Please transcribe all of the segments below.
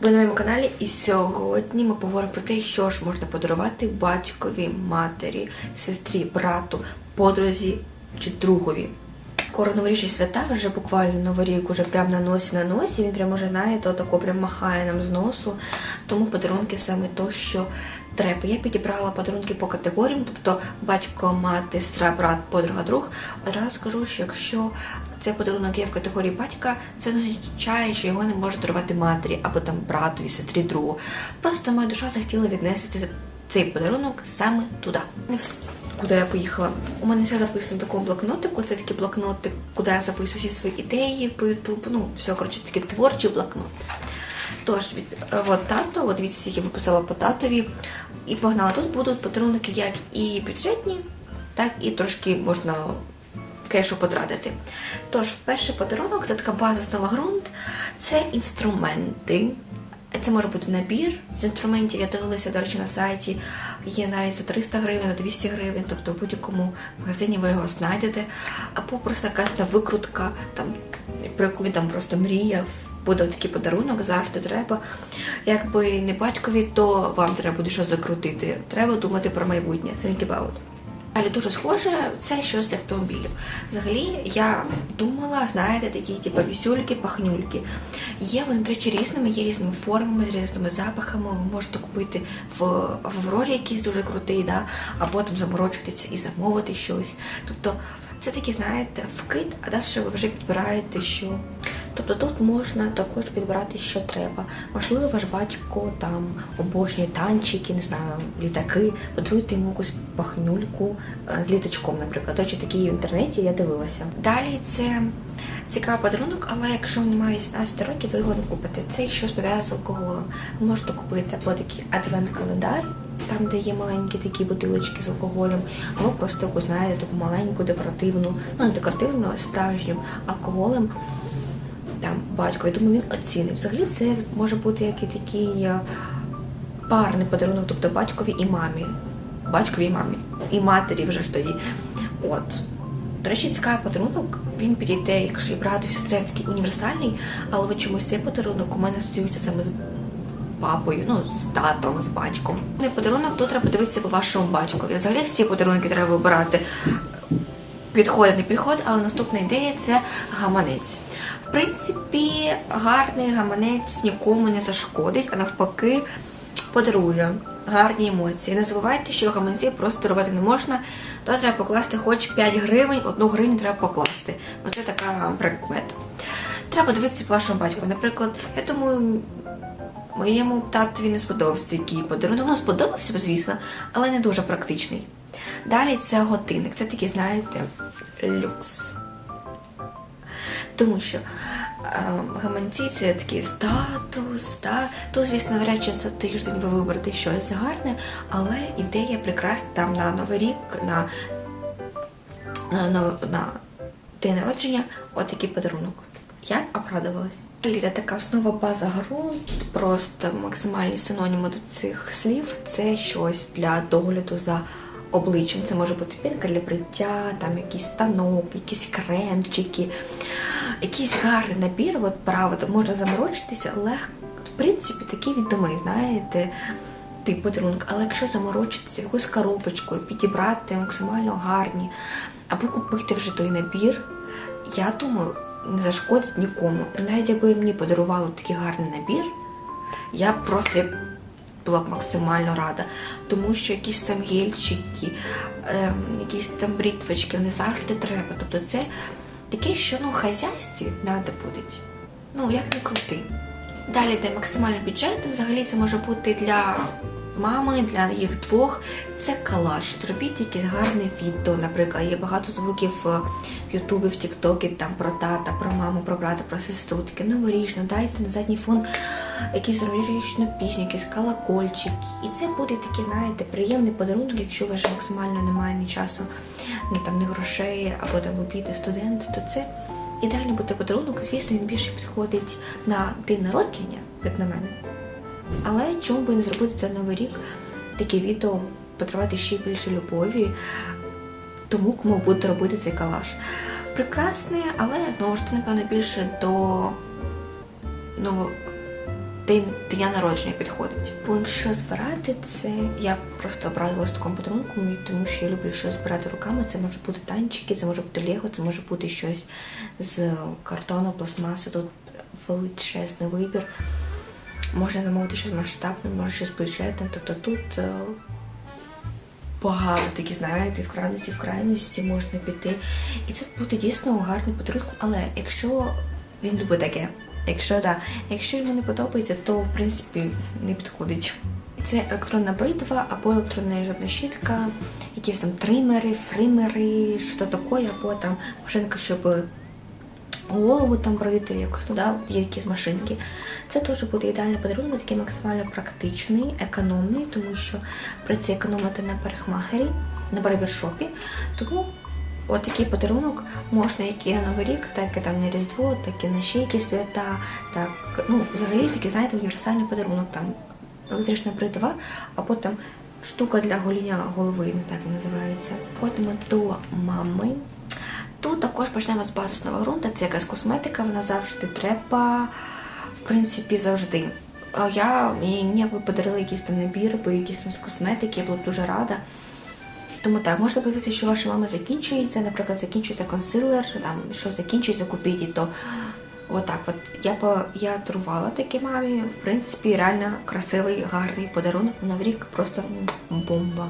Ви на моєму каналі, і сьогодні ми поговоримо про те, що ж можна подарувати батькові, матері, сестрі, брату, подрузі чи другові. Скоро новорічні свята, вже буквально новий рік уже прямо на носі на носі. Він прямо вже знаєте, отако прям махає нам з носу. Тому подарунки саме то, що треба. Я підібрала подарунки по категоріям, тобто батько, мати, сестра, брат, подруга, друг. Одразу скажу, що якщо цей подарунок є в категорії батька, це означає, що його не може дарувати матері або там братові, сестрі, другу. Просто моя душа захотіла віднести цей подарунок саме туди. Куди я поїхала? У мене все записано в такому блокнотику. Це такий блокнотик, куди я записую всі свої ідеї по Ютубу. Ну, все, коротше, такий творчий блокнот. Тож, від от тато, от дивіться, скільки виписала по татові. І погнала. Тут будуть подарунки як і бюджетні, так і трошки можна кешу потратити. Тож, перший подарунок це така база основа ґрунт, це інструменти. Це може бути набір з інструментів. Я дивилася, до речі, на сайті. Є навіть за 300 гривень, за 200 гривень, тобто в будь-якому магазині ви його знайдете. Або просто якась викрутка, там, про яку він там просто мріяв. Буде такий подарунок, завжди треба. Якби не батькові, то вам треба буде щось закрутити. Треба думати про майбутнє. Think about. Далі дуже схоже, це щось для автомобілів. Взагалі, я думала, знаєте, такі типу вісюльки, пахнюльки. Є вони, до речі, різними, є різними формами, з різними запахами. Ви можете купити в Аврорі якийсь дуже крутий, да? або там заморочитися і замовити щось. Тобто, це такі, знаєте, вкид, а далі ви вже підбираєте, що. Тобто тут можна також підбирати, що треба. Можливо, ваш батько там обожнює танчики, не знаю, літаки, подаруйте йому якусь пахнюльку е, з літачком, наприклад. До такі в інтернеті я дивилася. Далі це цікавий подарунок, але якщо вам немає 18 років, ви його не купите. Це щось пов'язане з алкоголем. Ви можете купити або такий адвент-календар, там, де є маленькі такі бутилочки з алкоголем, або просто знаєте, таку маленьку декоративну, ну не декоративну, а справжнім алкоголем там батько. Я думаю, він оцінить. Взагалі це може бути як і такий е, парний подарунок, тобто батькові і мамі. Батькові і мамі. І матері вже ж тоді. От. До речі, цікавий подарунок, він підійде, якщо і брат, і сестра такий універсальний, але от чомусь цей подарунок у мене асоціюється саме з папою, ну, з татом, з батьком. Не подарунок, тут треба дивитися по вашому батькові. Взагалі всі подарунки треба вибирати. Підходить, не підходить, але наступна ідея це гаманець. В принципі, гарний гаманець нікому не зашкодить, а навпаки, подарує гарні емоції. Не забувайте, що гаманці просто дарувати не можна, то треба покласти хоч 5 гривень, одну гривню треба покласти. Ну це така предмет. Треба дивитися по вашому батьку. Наприклад, я думаю, моєму татові не сподобався такий подарунок. Ну, сподобався, б, звісно, але не дуже практичний. Далі це годинник. Це такий, знаєте, люкс. Тому що е, гаманці це такий статус, да? то, звісно, навряд чи за тиждень ви виберете щось гарне, але ідея прекрасна там на Новий рік, на, на, на, на день народження, отакий подарунок. Я обрадувалась. Літа така основа база ґрунт, просто максимальні синоніми до цих слів це щось для догляду за обличчям. Це може бути пінка для бриття, там якийсь станок, якісь кремчики, якийсь гарний набір. От правда, можна заморочитися, легко. В принципі, такий відомий, знаєте, тип подарунок. Але якщо заморочитися якусь коробочку, підібрати максимально гарні, або купити вже той набір, я думаю, не зашкодить нікому. Навіть якби мені подарували такий гарний набір, я просто була б максимально рада. Тому що якісь там гельчики, ем, якісь там брітвочки, вони завжди треба. Тобто це таке, що ну, хазяйстві треба буде. Ну, як не крути. Далі йде максимальний бюджет. Взагалі це може бути для мами, для їх двох. Це калаш. Зробіть якесь гарне відео. Наприклад, є багато звуків в Ютубі, в Тіктокі, там про тата, про маму, про брата, про сестру. Таке новорічно. Дайте на задній фон якісь новорічну пісню, якийсь колокольчик. І це буде такий, знаєте, приємний подарунок, якщо у вас максимально немає ні часу, ні там ні грошей, або там ви підете студент, то це ідеальний буде подарунок. Звісно, він більше підходить на день народження, як на мене. Але чому би не зробити це новий рік? Таке відео подарувати ще більше любові тому, кому буде робити цей калаш. Прекрасний, але знову ж це, напевно, більше до ну, день, дня народження підходить. Бо якщо збирати це, я просто обрадилась такому подарунку, тому що я люблю щось збирати руками. Це може бути танчики, це може бути лего, це може бути щось з картону, пластмаси. Тут величезний вибір. Можна замовити щось масштабне, може щось бюджетне. Тобто тут е, багато такі, знаєте, в крайності, в крайності можна піти. І це буде дійсно гарний подарунок. Але якщо він любить таке, якщо да, якщо йому не подобається, то в принципі не підходить. Це електронна бритва або електронна жодна щітка, якісь там тримери, фримери, що таке, або там машинка, щоб голову там брити, якось туди, є якісь машинки. Це теж буде ідеальний подарунок, такий максимально практичний, економний, тому що прийти економити на парикмахері, на барбершопі. Тому от такий подарунок можна як і на Новий рік, так і там на Різдво, так і на ще якісь свята. Так, ну, взагалі такий, знаєте, універсальний подарунок, там електрична бритва, або там штука для гоління голови, не вона називається. Ходимо до мами. Тут також почнемо з базисного ґрунту. Це якась косметика, вона завжди треба, принципі, завжди. Я мені б подарили якийсь там набір, або якісь там з косметики, я була б дуже рада. Тому так, можете подивитися, що ваша мама закінчується, наприклад, закінчується консилер, там що закінчується, купіть, і то отак. От я по я дарувала такі мамі. В принципі, реально красивий, гарний подарунок на рік, просто бомба.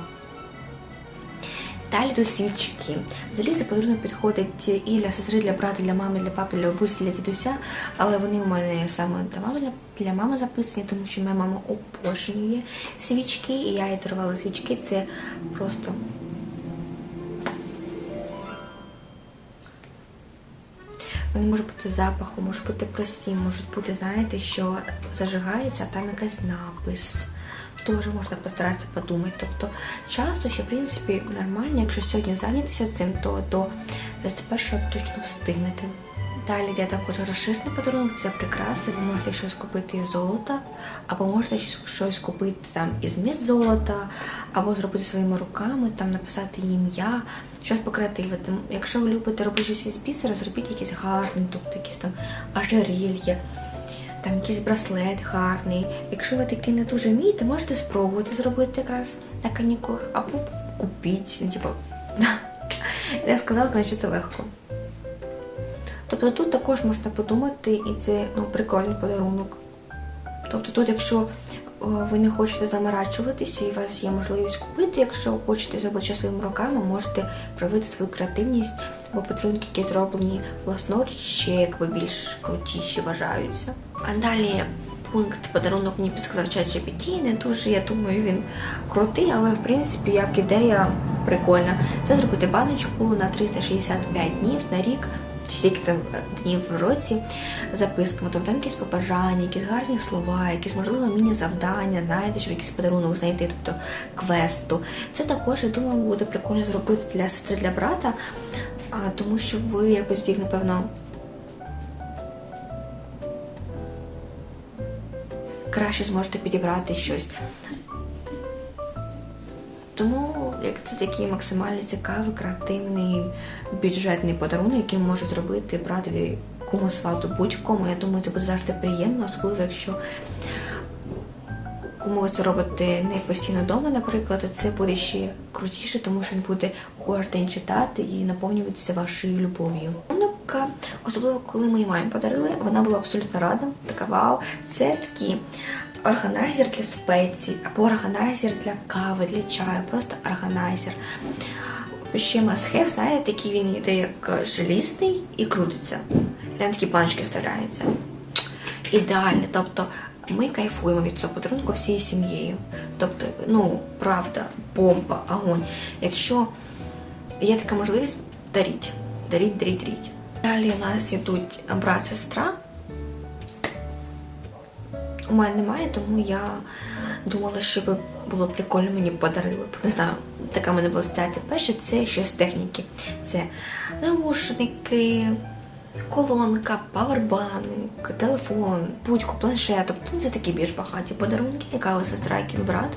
Далі до свічки. Це подарунок підходить і для сестри, для брата, для мами, для папи, для бабусі, для дідуся. Але вони у мене саме для мами, для мами записані, тому що моя мама обожнює свічки, і я їй дарувала свічки. Це просто. Вони можуть бути запахом, можуть бути прості, можуть бути, знаєте, що зажигається, а там якийсь напис. Теж можна постаратися подумати. Тобто часто що в принципі, нормально, якщо сьогодні зайнятися цим, то до 21-го точно встигнете. Далі йде також розширений подарунок, це прикраси. Ви можете щось купити із золота, або можете щось, купити там із міст золота, або зробити своїми руками, там написати ім'я, щось покреативити. Якщо ви любите робити щось із бісера, зробіть якісь гарні, тобто якісь там ожерелья, там якийсь браслет гарний. Якщо ви таки не дуже вмієте, можете спробувати зробити якраз на канікулах, або купіть. Ну, типу, я сказала, що це легко. Тобто тут також можна подумати, і це ну, прикольний подарунок. Тобто тут, якщо ви не хочете заморачуватися і у вас є можливість купити, якщо хочете зробити своїми руками, можете проявити свою креативність, бо подарунки, які зроблені власноруч, ще якби більш крутіші вважаються. А далі пункт подарунок мені підсказав ChatGPT, не дуже, я думаю, він крутий, але в принципі як ідея прикольна. Це зробити баночку на 365 днів на рік стільки там днів в році записками, тобто там якісь побажання, якісь гарні слова, якісь, можливо, міні-завдання, знаєте, щоб якийсь подарунок знайти, тобто квесту. Це також, я думаю, буде прикольно зробити для сестри, для брата, тому що ви якось їх, напевно. Краще зможете підібрати щось. Тому як це такий максимально цікавий, креативний, бюджетний подарунок, який може зробити братові кому свату будь-кому. Я думаю, це буде завжди приємно, особливо якщо кому ви це робите не постійно вдома, наприклад, то це буде ще крутіше, тому що він буде кожен день читати і наповнюватися вашою любов'ю. Особливо коли ми мамі подарили, вона була абсолютно рада. Така вау, це такі органайзер для спецій, або органайзер для кави, для чаю, просто органайзер. Ще must-have, знаєте, такий він йде як желізний і крутиться. І там такі баночки вставляються. Ідеально. Тобто ми кайфуємо від цього подарунку всією сім'єю. Тобто, ну, правда, бомба, огонь. Якщо є така можливість, даріть. Даріть, даріть, даріть. Далі у нас йдуть брат-сестра. У мене немає, тому я думала, що би було прикольно мені подарили б. Не знаю, така в мене була асоціація. Перше, це щось техніки. Це наушники, колонка, павербанк, телефон, будь-ко, планшет. Тобто це такі більш багаті подарунки, яка ви сестра, який брат,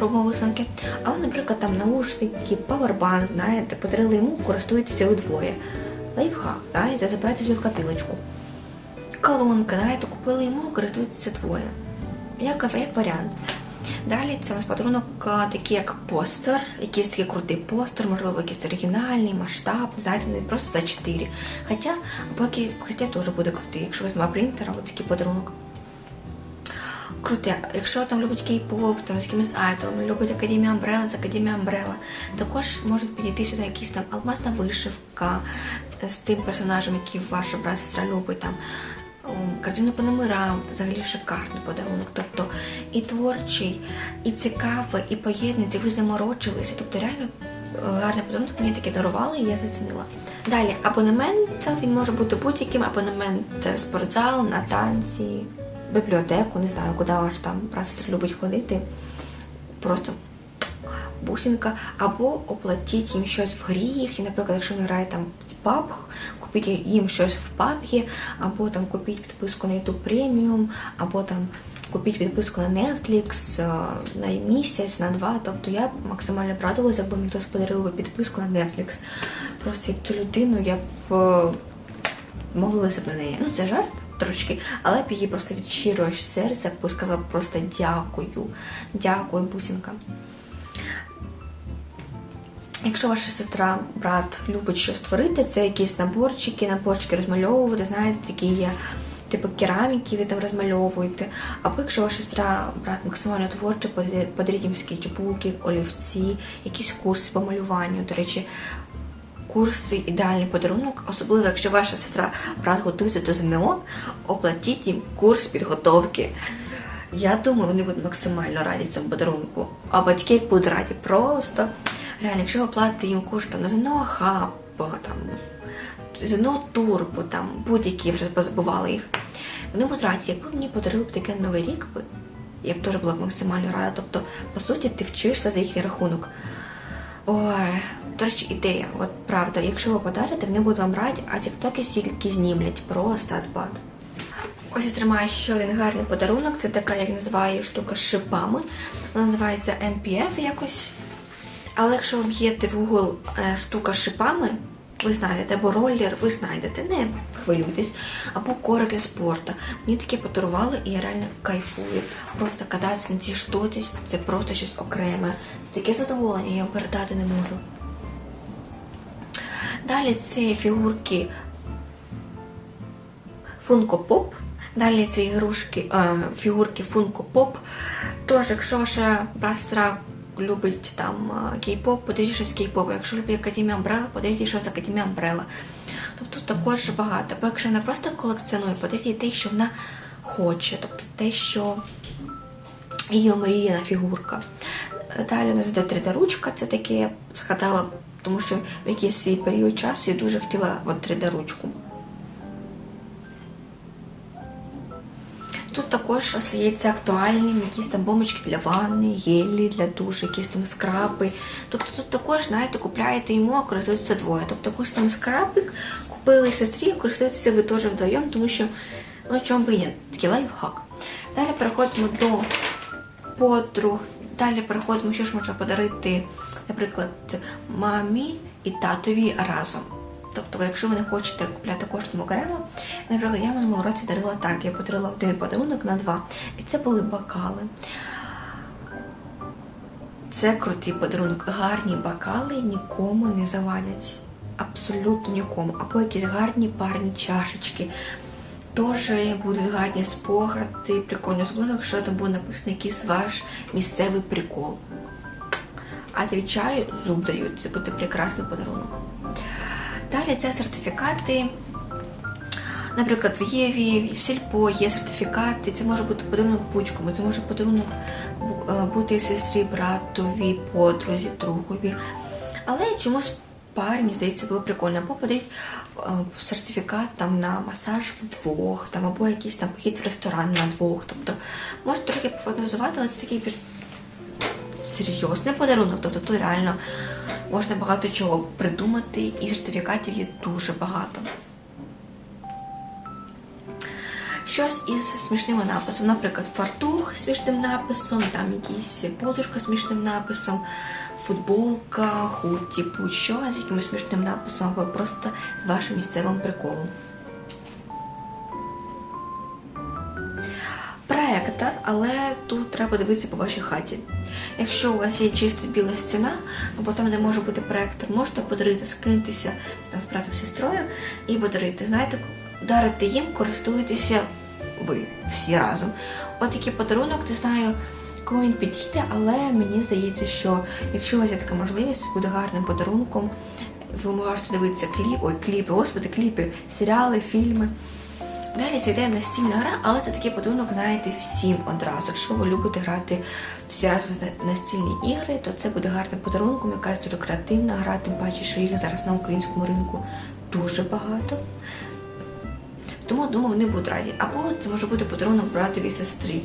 робимо висновки. Але, наприклад, там наушники, павербанк, знаєте, подарили йому, користуєтеся ви двоє. Лайфхак, знаєте, забирайте собі в катилочку колонка, знаєте, купили йому, користуються двоє. як, як варіант. Далі це у нас подарунок такий як постер, якийсь такий крутий постер, можливо, якийсь оригінальний, масштаб, знаєте, не просто за 4. Хоча, поки, хоча теж буде крутий, якщо візьме принтера, ось такий подарунок. Круте. Якщо там любить кей-поп, там з якимось айтом, любить Академія Umbrella з Академія Umbrella, також може підійти сюди якийсь там алмазна вишивка е, з тим персонажем, який ваша брат сестра любить там. М, Картину по номерам, взагалі шикарний подарунок. Тобто і творчий, і цікавий, і поєднаний, ви заморочилися. Тобто реально е, гарний подарунок мені таке дарували, і я зацінила. Далі абонемент він може бути будь-яким абонемент в спортзал, на танці, бібліотеку, не знаю, куди ваш там сестра любить ходити. Просто бусинка, або оплатіть їм щось в грі їх, наприклад, якщо вони грають там в паб, купіть їм щось в пабі, або там купіть підписку на YouTube Premium, або там купіть підписку на Netflix е, на місяць, на два. Тобто я максимально б радувалася, якби мені хтось подарував підписку на Netflix. Просто як цю людину я б е, молилася б на неї. Ну, це жарт трошки, але б її просто від щирого серця сказала просто дякую. Дякую, бусинка. Якщо ваша сестра, брат любить щось творити, це якісь наборчики, наборчики розмальовувати, знаєте, такі є типу кераміки, ви там розмальовуєте. Або якщо ваша сестра, брат максимально творчий, подаріть їм скетчбуки, олівці, якісь курси по малюванню. До речі, курси ідеальний подарунок, особливо якщо ваша сестра, брат готується до ЗНО, оплатіть їм курс підготовки. Я думаю, вони будуть максимально раді цьому подарунку. А батьки будуть раді просто. Реально, якщо ви платите їм курс там, на ЗНО Хаб, там, ЗНО Турбо, там, будь-які вже позабували їх. Вони будуть раді, якби мені подарили б таке новий рік, я б теж була б максимально рада. Тобто, по суті, ти вчишся за їхній рахунок. Ой, до речі, ідея, от правда, якщо ви подарите, вони будуть вам раді, а тіктоки стільки знімлять, просто адбат. Ось я тримаю ще один гарний подарунок. Це така, як називаю, штука з шипами. Вона називається MPF якось. Але якщо вб'єте в Google е, штука з шипами, ви знайдете, або роллер, ви знайдете, не хвилюйтесь, або корик для спорту. Мені таке подарували, і я реально кайфую. Просто кататися на цій штуці, це просто щось окреме. Це таке задоволення, я вам передати не можу. Далі це фігурки Funko Pop. Далі це ігрушки, е, фігурки Funko Pop. Тож, якщо ваша сестра любить там кей-поп, подаріть щось кей-поп. Якщо любить Академія подаріть їй щось Академія Umbrella. Тобто також багато. Бо якщо вона просто колекціонує, подаріть їй те, що вона хоче, тобто те, що її омріяна фігурка. Далі у нас йде 3D-ручка, це таке я згадала, тому що в якийсь свій період часу я дуже хотіла от 3D-ручку. Тут також остається актуальним якісь там бомбочки для ванни, гелі для душу, якісь там скраби. Тобто тут також, знаєте, купляєте йому, а користуються двоє. Тобто якийсь там скрабик купили сестрі, користуєтеся ви теж вдвоєм, тому що, ну, чому би ні, такий лайфхак. Далі переходимо до подруг. Далі переходимо, що ж можна подарити, наприклад, мамі і татові разом. Тобто, якщо ви не хочете купляти коштом окремо, наприклад, я минулого році дарила так, я подарила один подарунок на два. І це були бокали. Це крутий подарунок. Гарні бокали нікому не завадять. Абсолютно нікому. Або якісь гарні парні чашечки. Теж будуть гарні спогади, прикольно, особливо, якщо там буде написано якийсь ваш місцевий прикол. А відчаю зуб дають. Це буде прекрасний подарунок. Далі це сертифікати. Наприклад, в Єві, в Сільпо є сертифікати. Це може бути подарунок будь-кому. Це може подарунок е, бути сестрі, братові, подрузі, другові. Але чомусь парі, мені здається, було прикольно. Або подаріть е, сертифікат там, на масаж вдвох, там, або якийсь там похід в ресторан на двох. Тобто, може трохи пофантазувати, але це такий більш серйозний подарунок. Тобто тут реально можна багато чого придумати, і сертифікатів є дуже багато. Щось із смішними написом, наприклад, фартух з смішним написом, там якийсь подушка з смішним написом, футболка, худі, будь-що з якимось смішним написом, або просто з вашим місцевим приколом. Треба дивитися по вашій хаті. Якщо у вас є чиста біла стіна, або там, де може бути проектор, можете подарити, скинутися там, з братом сестрою і подарити. Знаєте, дарити їм, користуєтеся ви всі разом. От такий подарунок, не знаю, кому він підійде, але мені здається, що якщо у вас є така можливість, буде гарним подарунком. Ви можете дивитися кліп, ой, кліпи, господи, кліпи, серіали, фільми. Далі це йде настільна гра, але це такий подарунок, знаєте, всім одразу. Якщо ви любите грати всі разом настільні ігри, то це буде гарним подарунком, якась дуже креативна гра, тим паче, що їх зараз на українському ринку дуже багато. Тому думаю, вони будуть раді. Або це може бути подарунок братові і сестрі.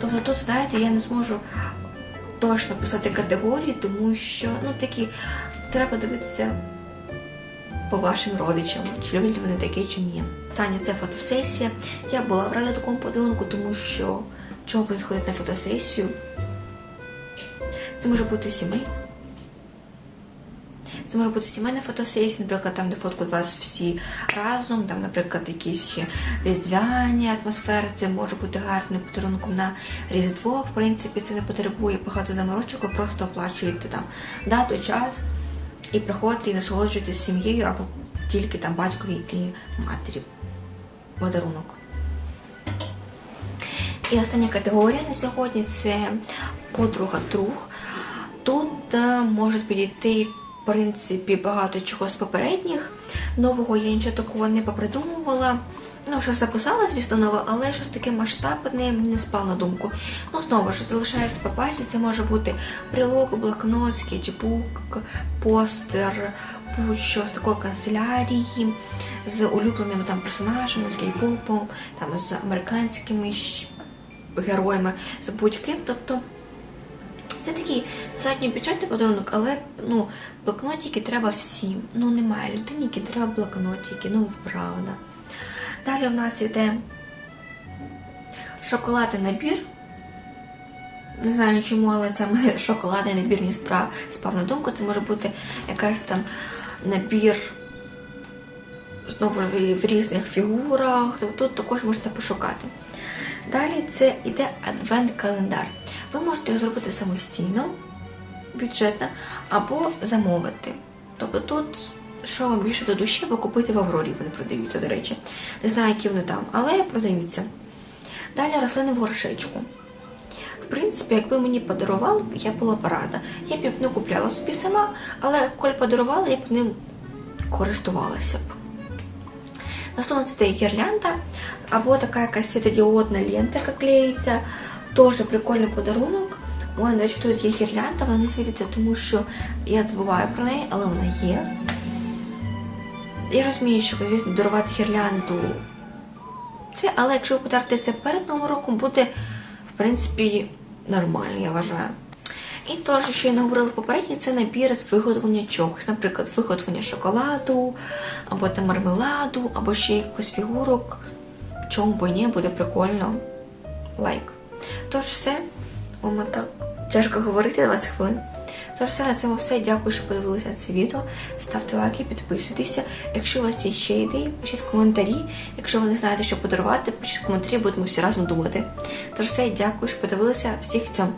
Тобто тут, знаєте, я не зможу точно писати категорії, тому що ну такі треба дивитися по вашим родичам, чи люблять вони таке чи ні. Останнє це фотосесія. Я була рада такому подарунку, тому що чого б не сходити на фотосесію. Це може бути сімей. Це може бути сімейна фотосесія, наприклад, там, де фоткають вас всі разом, там, наприклад, якісь ще різдвяні атмосфери, це може бути гарним подарунком на Різдво. В принципі, це не потребує багато заморочок, ви просто оплачуєте там дату, час і приходите і насолоджуєтесь сім'єю або тільки там батькові і матері подарунок. І остання категорія на сьогодні це подруга друг. Тут е, можуть підійти, в принципі, багато чого з попередніх. Нового я нічого такого не попридумувала. Ну, щось записала, звісно, нове, але щось таке масштабне мені не спало на думку. Ну, знову ж, залишається по пасі, це може бути прилог, блокнот, скетчбук, постер, будь-що з такої канцелярії, з улюбленими там персонажами, з кей-попом, там з американськими героями, з будь-ким. Тобто це такий достатньо бюджетний подарунок, але ну, блокнотики треба всім. Ну, немає людини, які треба блокнотики, ну правда. Далі у нас йде шоколадний набір. Не знаю чому, але саме шоколадний набір мені спра- спав на думку. Це може бути якась там набір знову в в різних фігурах. Тут також можете пошукати. Далі це йде адвент-календар. Ви можете його зробити самостійно, бюджетно, або замовити. Тобто тут, що вам більше до душі, або купити в Аврорі, вони продаються, до речі. Не знаю, які вони там, але продаються. Далі рослини в горшечку. В принципі, якби мені подарували, я була б рада. Я б не купляла собі сама, але коли подарували, я б ним користувалася б. Наступно це та гірлянда, або така якась світодіодна лента, яка клеїться. Теж прикольний подарунок. У мене, до речі, тут є гірлянда, вона не світиться, тому що я забуваю про неї, але вона є. Я розумію, що звісно, дарувати гірлянду це, але якщо ви подарите це перед Новим роком, буде, в принципі, нормально, я вважаю. І теж, що я не говорила попередньо, це набір з виготовлення чогось. Наприклад, виготовлення шоколаду, або там мармеладу, або ще якихось фігурок. Чому б ні, буде прикольно. Лайк. Тож все, у мене так тяжко говорити 20 хвилин. Тож все на цьому все. Дякую, що подивилися це відео. Ставте лайки, підписуйтеся. Якщо у вас є ще ідеї, пишіть коментарі. Якщо ви не знаєте, що подарувати, пишіть коментарі, будемо всі разом думати. Тож все, дякую, що подивилися. Всіх цьому.